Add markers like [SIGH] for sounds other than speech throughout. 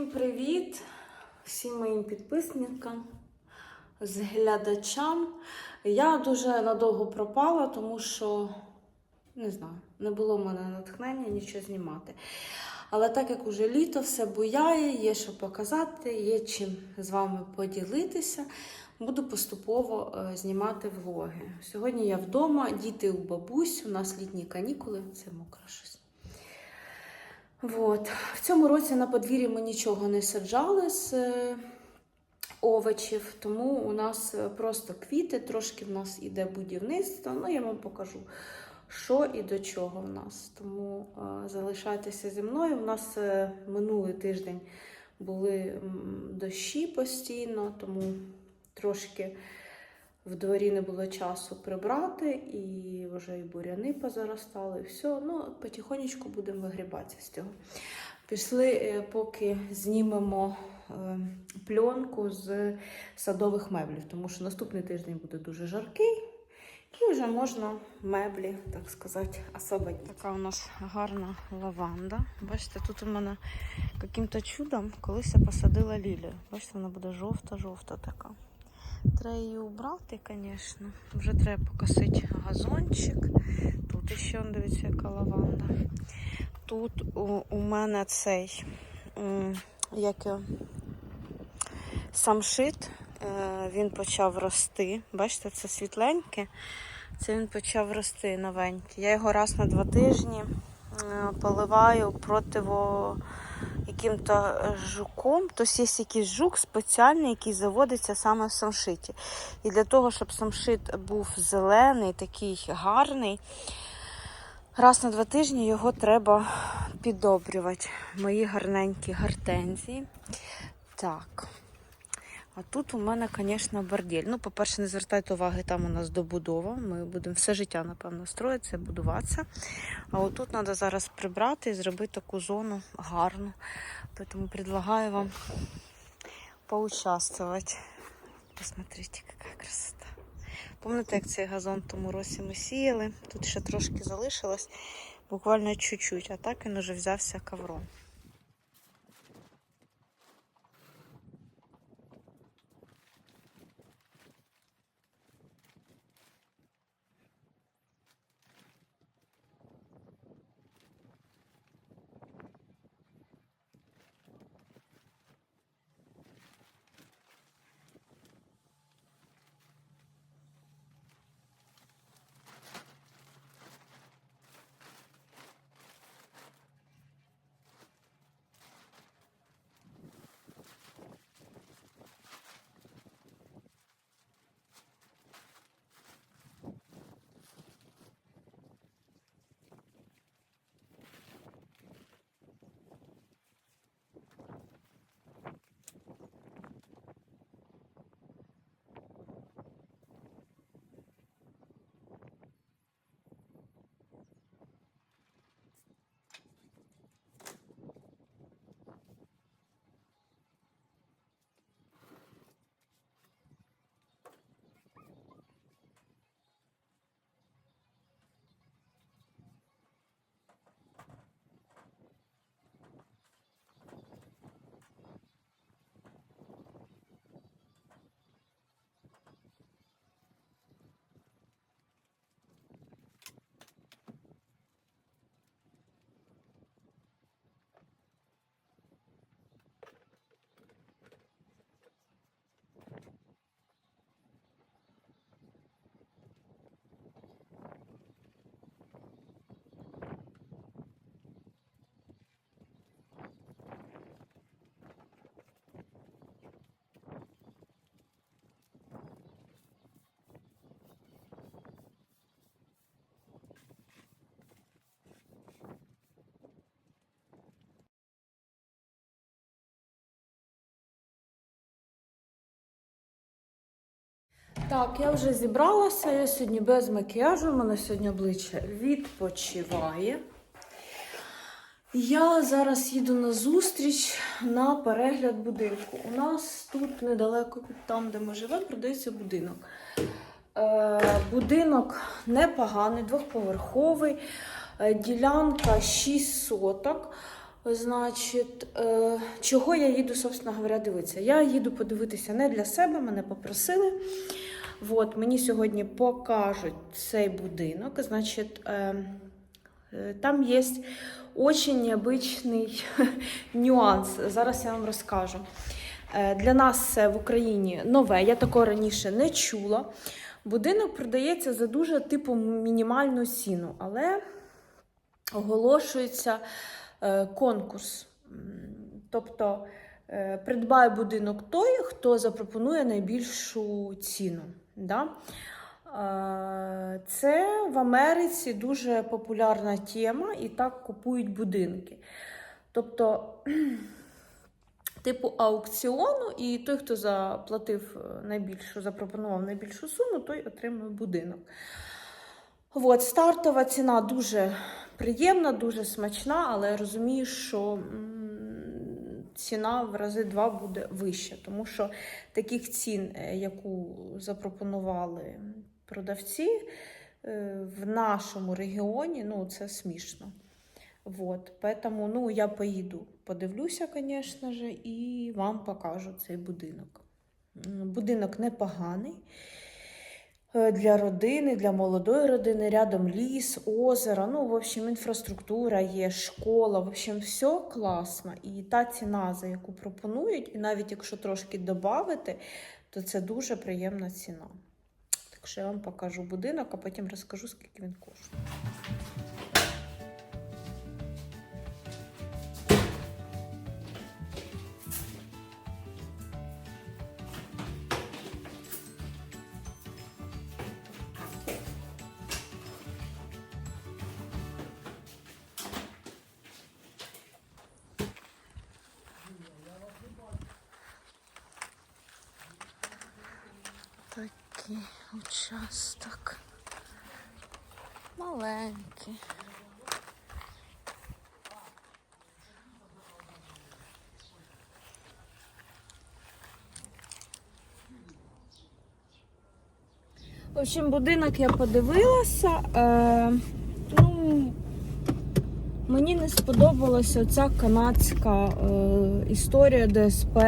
Всім привіт, всім моїм підписникам, з глядачам. Я дуже надовго пропала, тому що не знаю, не було в мене натхнення нічого знімати. Але так як уже літо, все буяє, є що показати, є чим з вами поділитися. Буду поступово е, знімати влоги. Сьогодні я вдома, діти у бабусь, у нас літні канікули, це мокро щось. Вот. В цьому році на подвір'ї ми нічого не саджали з е, овочів, тому у нас е, просто квіти, трошки в нас іде будівництво. Ну, я вам покажу, що і до чого в нас. Тому е, залишайтеся зі мною. У нас минулий тиждень були дощі постійно, тому трошки в дворі не було часу прибрати, і вже і буряни позаростали, і все. Ну, потихонечку будемо вигрібатися з цього. Пішли, е, поки знімемо е, пленку з садових меблів, тому що наступний тиждень буде дуже жаркий. І вже можна меблі, так сказати, освободити. Така у нас гарна лаванда. Бачите, тут у мене яким-то чудом колись я посадила лілію. Бачите, вона буде жовта-жовта така. Треба її убрати, звісно. Вже треба покосити газончик. Тут ще, дивіться, яка лаванда. Тут у, у мене цей як самшит. Е, Він почав рости. Бачите, це світленьке. Це він почав рости новенький. Я його раз на два тижні е, поливаю противо яким-то жуком. Тобто є якийсь жук спеціальний, який заводиться саме в самшиті. І для того, щоб самшит був зелений, такий гарний, раз на два тижні його треба підобрювати. Мої гарненькі гортензії. Так. А тут у мене, звісно, бордель. Ну, по-перше, не звертайте уваги, там у нас добудова. Ми будемо все життя, напевно, строїтися, будуватися. А отут треба зараз прибрати і зробити таку зону гарну. Тому предлагаю вам поучаствовать. Посмотрите, яка красота. Пам'ятаєте, як цей газон тому році ми сіяли? Тут ще трошки залишилось, буквально чуть-чуть, а так він уже взявся ковром. Так, я вже зібралася. Я сьогодні без макіяжу. У мене сьогодні обличчя відпочиває. Я зараз їду на зустріч на перегляд будинку. У нас тут недалеко від там, де ми живемо, продається будинок. Е, будинок непоганий, двохповерховий, е, ділянка 6 соток. Значить, е, чого я їду, собственно говоря, дивитися? Я їду подивитися не для себе, мене попросили. От, мені сьогодні покажуть цей будинок. Значить, е, е, там є очень необычний [LAUGHS] нюанс. Зараз я вам розкажу. Е, Для нас це в Україні нове, я такого раніше не чула. Будинок продається за дуже типу мінімальну ціну, але оголошується конкурс. Тобто придбає будинок той, хто запропонує найбільшу ціну. Да? Це в Америці дуже популярна тема, і так купують будинки. Тобто, [CLEARS THROAT] типу аукціону, і той, хто заплатив е, найбільшу, запропонував найбільшу суму, той отримує будинок. От, стартова ціна дуже приємна, дуже смачна, але я розумію, що ціна в рази два буде вища, тому що таких цін, е, яку запропонували продавці е, в нашому регіоні, ну це смішно. Вот, поэтому, ну, я поїду, подивлюся, звісно ж, і вам покажу цей будинок. Будинок непоганий для родини, для молодої родини, рядом ліс, озеро, ну, в общем, інфраструктура є, школа, в общем, все класно. І та ціна, за яку пропонують, і навіть якщо трошки додати, то це дуже приємна ціна. Так що я вам покажу будинок, а потім розкажу, скільки він коштує. Такий участок. Маленький. В общем, будинок я подивилася. Е, ну, мені не сподобалася ця канадська е, історія ДСП,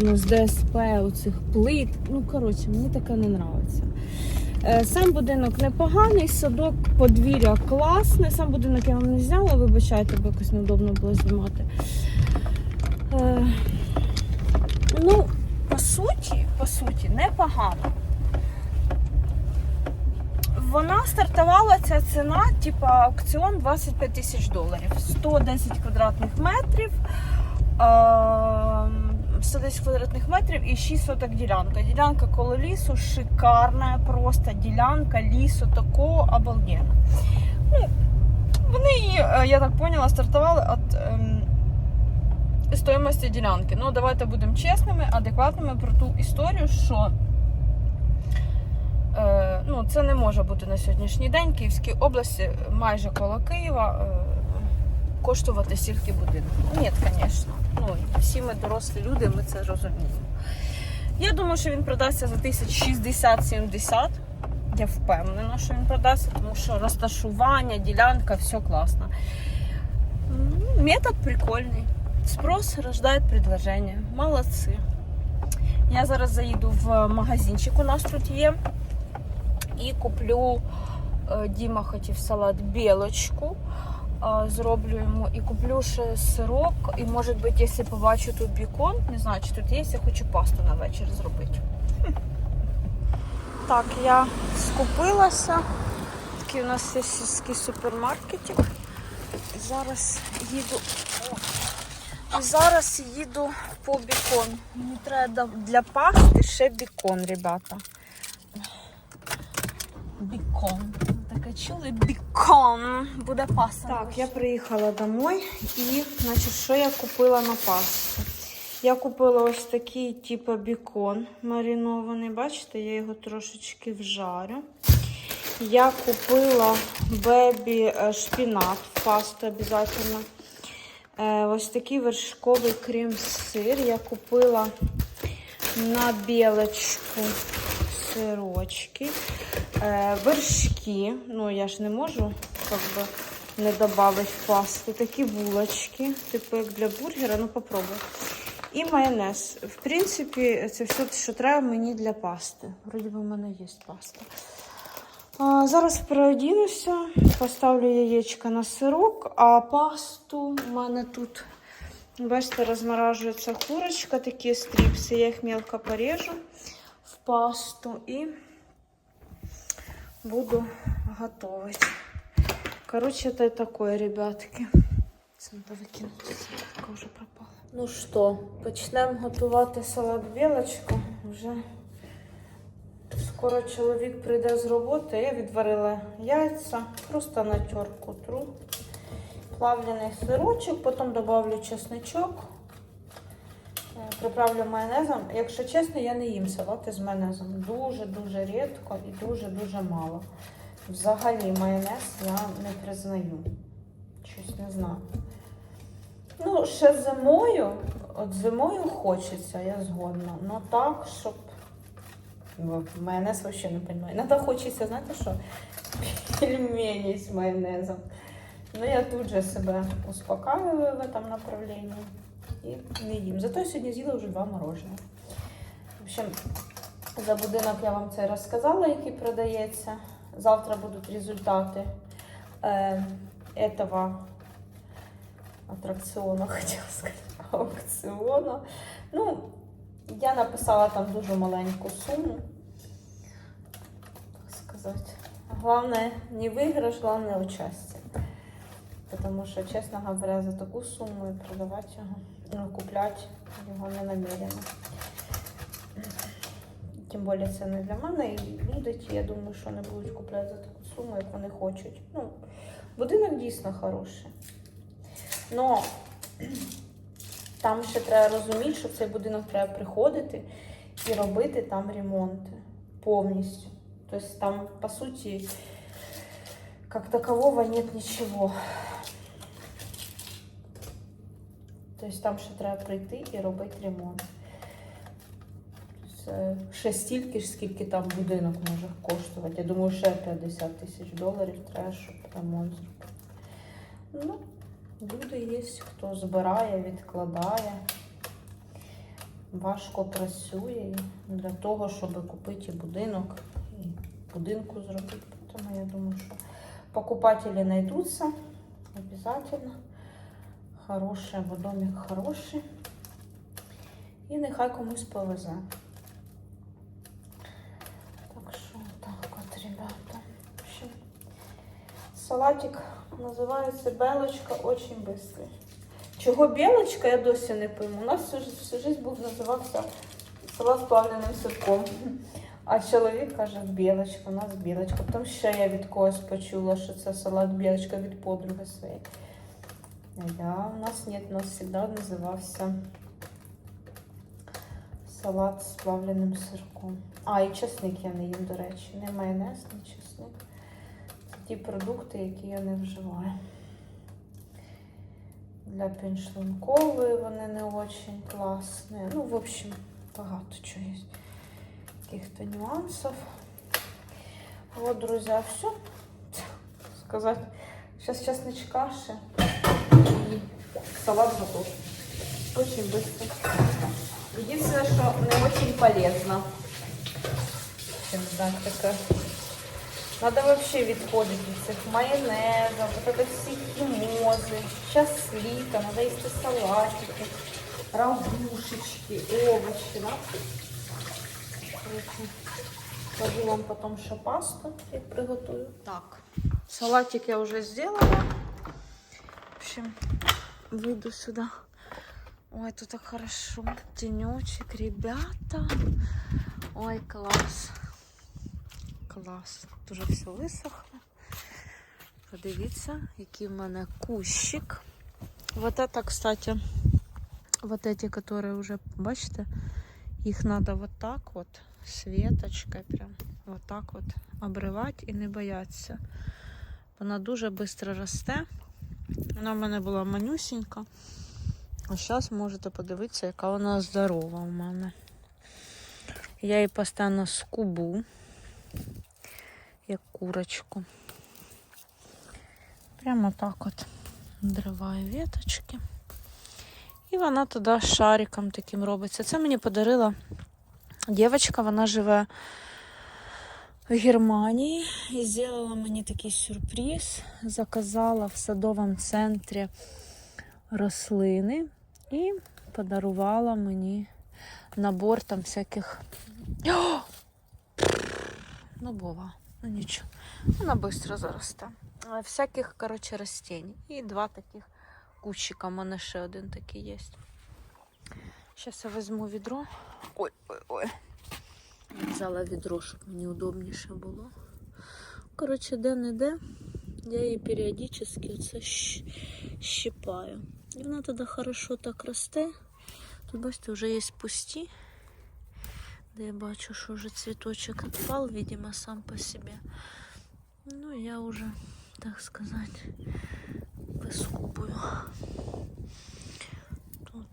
ну, з ДСП, оцих плит. Ну, коротше, мені таке не подобається. Е, сам будинок непоганий, садок, подвір'я класне. Сам будинок я вам не зняла, вибачайте, бо якось неудобно було знімати. Е, ну, по суті, по суті, непогано. Вона стартувала ця ціна, типа аукціон 25 тисяч доларів, 110 квадратних метрів, ем, 110 квадратних метрів і 6 соток ділянка. Ділянка коло лісу шикарна, просто ділянка лісу такого обалденно. Ну, вони, її, е, я так поняла, стартували від ем, стоїмості ділянки. Ну, давайте будемо чесними, адекватними про ту історію, що Е, ну, це не може бути на сьогоднішній день. Київській області, майже коло Києва, е, коштувати стільки будинок. Ні, звісно. Ну, всі ми дорослі люди, ми це розуміємо. Я думаю, що він продасться за тисяч 60-70. Я впевнена, що він продасться, тому що розташування, ділянка, все класно. Метод прикольний. Спрос рождає предложення. Молодці. Я зараз заїду в магазинчик, у нас тут є. І куплю, е, Діма хотів салат білочку. Зроблю йому і куплю ще сирок. І може бути, якщо побачу тут бікон, не знаю, чи тут є, я хочу пасту на вечір зробити. Так, я скупилася. Такий у нас є сільський супермаркетик. Зараз їду. І зараз їду по бікон. Мені треба для пасти ще бікон, ребята. Бікон. Таке бікон. Буде паста. Так, я приїхала домой і, значить, що я купила на пасту? Я купила ось такий, типу, бікон маринований. Бачите, я його трошечки вжарю. Я купила бебі е, шпінат в пасту обов'язково. Е, Ось такий вершковий крем-сир. Я купила на білочку сирочки, вершки. Ну, я ж не можу как би, не додати пасту. Такі булочки, типу як для бургера, ну попробуй. І майонез. В принципі, це все, що треба мені для пасти. Вроді би в мене є паста. А, зараз переодінуся, поставлю яєчко на сирок, а пасту в мене тут, бачите, розморажується курочка, такі стріпси, я їх мелко порежу в пасту і буду готовить. Короче, это такое, ребятки. Це надо викинути, вже пропала. Ну що, почнемо готувати салат білочку. Вже скоро чоловік прийде з роботи. Я відварила яйця, просто на терку тру. Плавлений сирочок, потім додавлю чесничок. Е, Приправлю майонезом. Якщо чесно, я не їм салати з майонезом. Дуже-дуже рідко і дуже-дуже мало. Взагалі майонез я не признаю. Щось не знаю. Ну, ще зимою, от зимою хочеться, я згодна. Ну так, щоб. Майонез взагалі не розумію. Надо хочеться, знаєте що? [LAUGHS] Пельмені з майонезом. Ну, я тут же себе успокаюю в этом направлении і не їм. Зато я сьогодні з'їла вже два мороженого. В общем, за будинок я вам це розказала, який продається. Завтра будуть результати е, этого аттракціону, [LAUGHS] хотіла сказати, аукціону. Ну, я написала там дуже маленьку суму. Так сказати. Головне не виграш, головне участие. Тому що, чесно говоря, за таку суму і продавати його, купляти його не намірено. Тим більше це не для мене. І люди, я думаю, що не будуть купляти за таку суму, як вони хочуть. Ну, будинок дійсно хороший. Но там ще треба розуміти, що в цей будинок треба приходити і робити там ремонти повністю. Тобто там, по суті, как такового нет ничего. Тобто там ще треба прийти і робити ремонт. Це ще стільки ж, скільки там будинок може коштувати. Я думаю, ще 50 тисяч доларів треба, щоб ремонт зробити. Ну, люди є, хто збирає, відкладає, важко працює для того, щоб купити будинок і будинку зробити. Тому я думаю, що покупателі знайдуться обязательно. Хороший, бо домик хороший. І нехай комусь повезе. Так що так от, ребята. В общем, салатик називається Белочка очень быстрый. Чого білочка, я досі не пойму. У нас всю, всю життя був називався салат з плавленим сирком. А чоловік каже, білочка, у нас білочка. Потім ще я від когось почула, що це салат білочка від подруги своєї. А я, у нас нет, у нас завжди називався салат з плавленим сирком. А, і чесник я не їм, до речі. Не майонез, не чесник. Це ті продукти, які я не вживаю. Для пеншлункової вони не очень класні. Ну, в общем, багато чого є. Каких-то нюансов. Вот, друзья, все. Сказать. Сейчас чесночка ще И салат готов. Очень быстро. Единственное, что не очень полезно. Я не знаю, как это. Надо вообще відходити від цих майонезів, вот это всі хімози. Сейчас літо, надо їсти салатики, рагушечки, овочі, да? Короче, Покажу вам потом ще пасту, як приготую. Так, салатик я уже сделала. В общем, выйду сюда. Ой, тут так хорошо. Тенечек, ребята. Ой, класс. Клас. Тут уже все висохло. Подивіться, який в мене кущик. Вот это, кстати, вот эти, которые уже, бачите, их надо вот так вот, светочкой прям, вот так вот обривати і не бояться. Вона дуже швидко росте. Вона в мене була манюсінька. А зараз можете подивитися, яка вона здорова у мене. Я її постійно скубу, як курочку. Прямо так от дриваю віточки. І вона туди шариком таким робиться. Це мені подарила дівчинка, вона живе в Германії і зробила мені такий сюрприз. Заказала в садовому центрі рослини і подарувала мені набор там всяких. О! Ну, бува, ну нічого. Вона швидко заросте. Всяких, коротше, растень. І два таких кущика. У мене ще один такий є. Зараз я візьму відро. Ой, Взяла відро, щоб мені удобніше було. Коротше, де-не-де. Я її періодично оце щ- щипаю. І вона тоді хорошо так росте. Тут, бачите, вже є пусті. Де я бачу, що вже цвіточок відпав, видимо, сам по собі. Ну, я уже, так сказать, вискубую.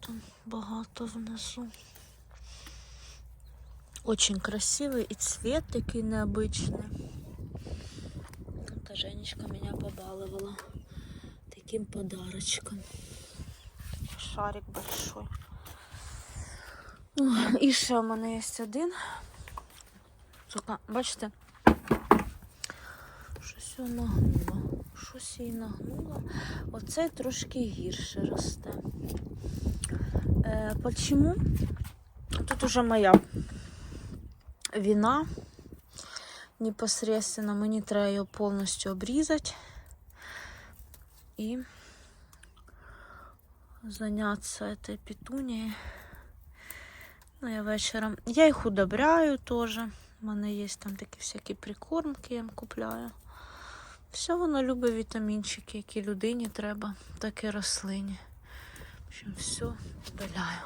Тут багато внизу. Очень красивий і цвет такий необычный. Та Женечка меня побаловала таким подарочком. Шарик большой. Ой, І ще в мене є один. Сука, бачите? Щось його нагнуло. Щось її нагнуло. Оцей трошки гірше росте. Е, почему? Тут уже моя вина. Непосредственно мені треба його повністю обрізати і зайнятися этой петунією. Ну, я вечором. Я їх удобряю теж. У мене є там такі всякі прикормки, я їм купляю. Все воно любить вітамінчики, які людині треба, так і рослині. В общем, все удаляю.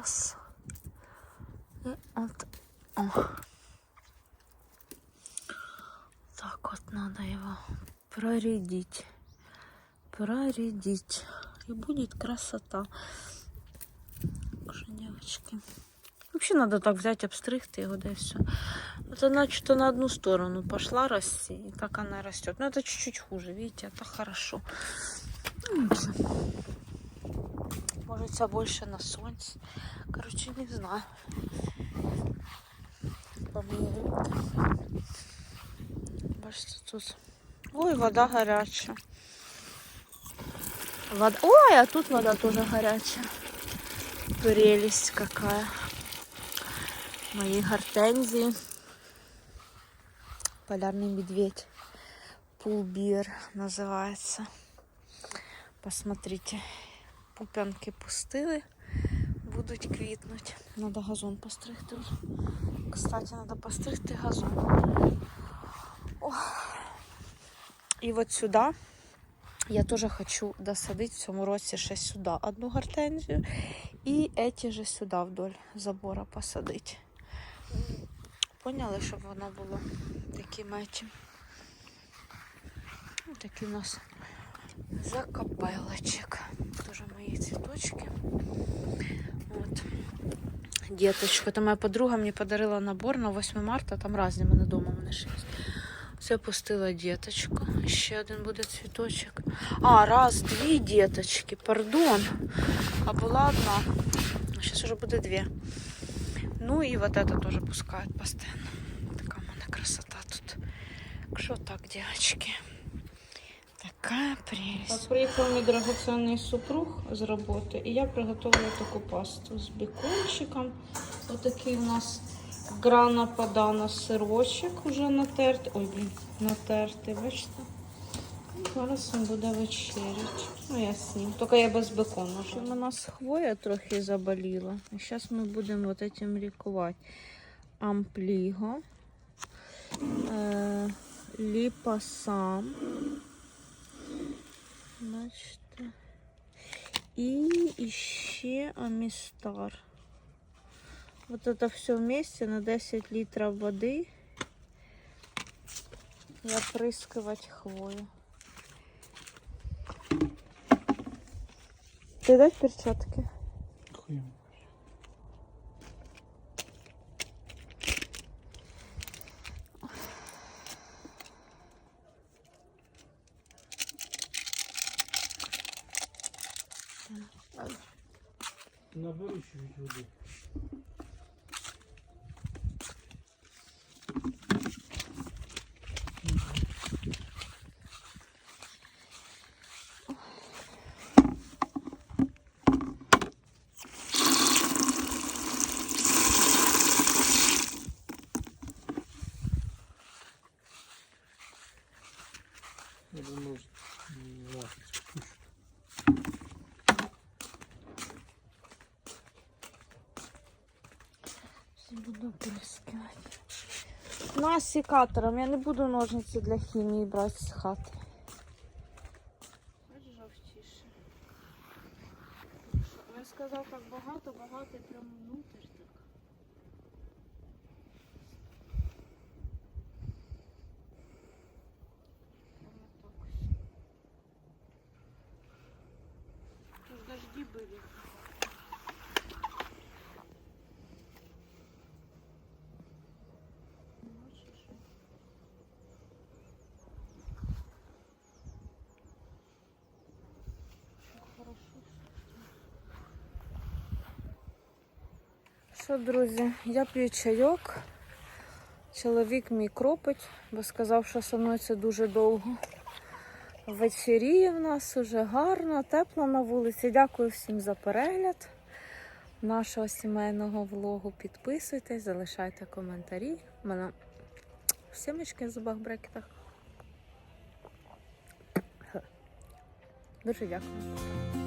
Раз. И вот. О. Так вот надо его проредить. Проредить. И будет красота. Уже, девочки. Вообще надо так взять, обстригти его, да и все. Вот она что-то на одну сторону пошла расти, и так она растет. Но это чуть-чуть хуже, видите, это хорошо. Ну, це больше на солнце. Короче, не знаю. Поміряйте. Бачите, тут. Ой, вода гаряча. Вода... Ой, а тут вода тоже горячая. Прелесть какая. Мои гортензии. Полярный медведь. Пулбир называется. Посмотрите. Пупянки пустили. Будуть квітнуть. Надо газон постригти. Кстати, надо постригти газон. І от сюди я теж хочу досадити в цьому році ще сюди одну гортензію. І эти же сюди вдоль забора посадити. Поняли, щоб воно було этим. Ось такий у нас закапелочек. Тоже мои цветочки. Вот. Деточка. Это моя подруга мне подарила набор на 8 марта. Там разні мене дома мене є. Це пустила діточку. Ще один буде цвіточок. А, раз, дві діточки, пардон. А була одна. Зараз вже буде дві. Ну і вот это тоже пускают постоянно. Така в мене красота тут. Що так, девочки. Такая прелесть. Приїхав мій драгоценний супруг з роботи, і я приготувала таку пасту з бекончиком. Отакий у нас грана падана сирочок уже натертий. Ой, блін, натертий, бачите? І Зараз він буде вечерять. Ну, я з ним. Тільки я без бекону. У нас хвоя трохи заболіла. І зараз ми будемо вот этим лікувати. Ампліго, е, ліпасам. Бачите. І ще амістар. Вот это все вместе на 10 литров воды и опрыскивать хвою. Ты дать перчатки? Наберу чуть води. На секатором. Я не буду ножниці для хімії брати з хати. Бачиш, жовтіше. Він сказав так багато, багато і прямо внутрь так. Прямо так ось. Тут ж дожди были. Бачиш? Як хорошо. Що, друзі, я п'ю чайок. Чоловік мій кропить, бо сказав, що со мною це дуже довго. Вечеріє в нас уже гарно, тепло на вулиці. Дякую всім за перегляд нашого сімейного влогу. Підписуйтесь, залишайте коментарі. У мене сімечки в зубах брекетах. Дуже дякую.